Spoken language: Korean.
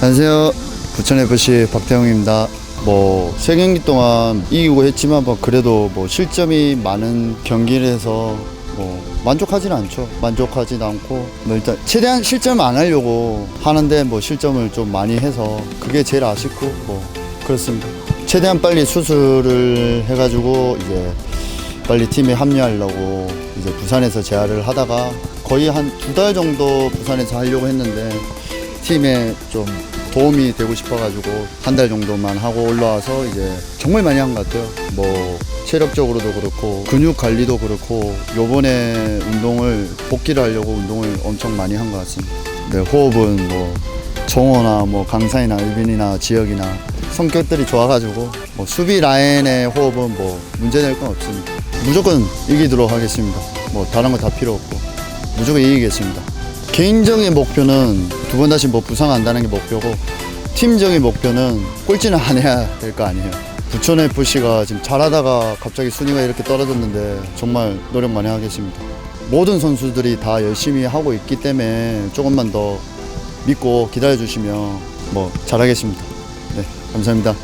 안녕하세요. 부천FC 박태영입니다. 뭐, 세 경기 동안 이기고 했지만, 뭐, 그래도 뭐, 실점이 많은 경기를 해서, 뭐, 만족하지는 않죠. 만족하지도 않고, 뭐, 일단, 최대한 실점 안 하려고 하는데, 뭐, 실점을 좀 많이 해서, 그게 제일 아쉽고, 뭐, 그렇습니다. 최대한 빨리 수술을 해가지고, 이제, 빨리 팀에 합류하려고, 이제 부산에서 재활을 하다가, 거의 한 두 달 정도 부산에서 하려고 했는데, 팀에 좀 도움이 되고 싶어가지고 한 달 정도만 하고 올라와서 이제 정말 많이 한 것 같아요. 뭐 체력적으로도 그렇고 근육 관리도 그렇고 요번에 운동을 복귀를 하려고 운동을 엄청 많이 한 것 같습니다. 네, 호흡은 뭐 정호나 뭐 강산이나 유빈이나 지혁이나 성격들이 좋아가지고 뭐 수비 라인의 호흡은 뭐 문제될 건 없습니다. 무조건 이기도록 하겠습니다. 뭐 다른 거 다 필요 없고 무조건 이기겠습니다. 개인적인 목표는 두 번 다시 뭐 부상한다는 게 목표고 팀적인 목표는 꼴찌는 안 해야 될 거 아니에요. 부천 FC가 지금 잘하다가 갑자기 순위가 이렇게 떨어졌는데 정말 노력 많이 하겠습니다. 모든 선수들이 다 열심히 하고 있기 때문에 조금만 더 믿고 기다려 주시면 뭐 잘하겠습니다. 네, 감사합니다.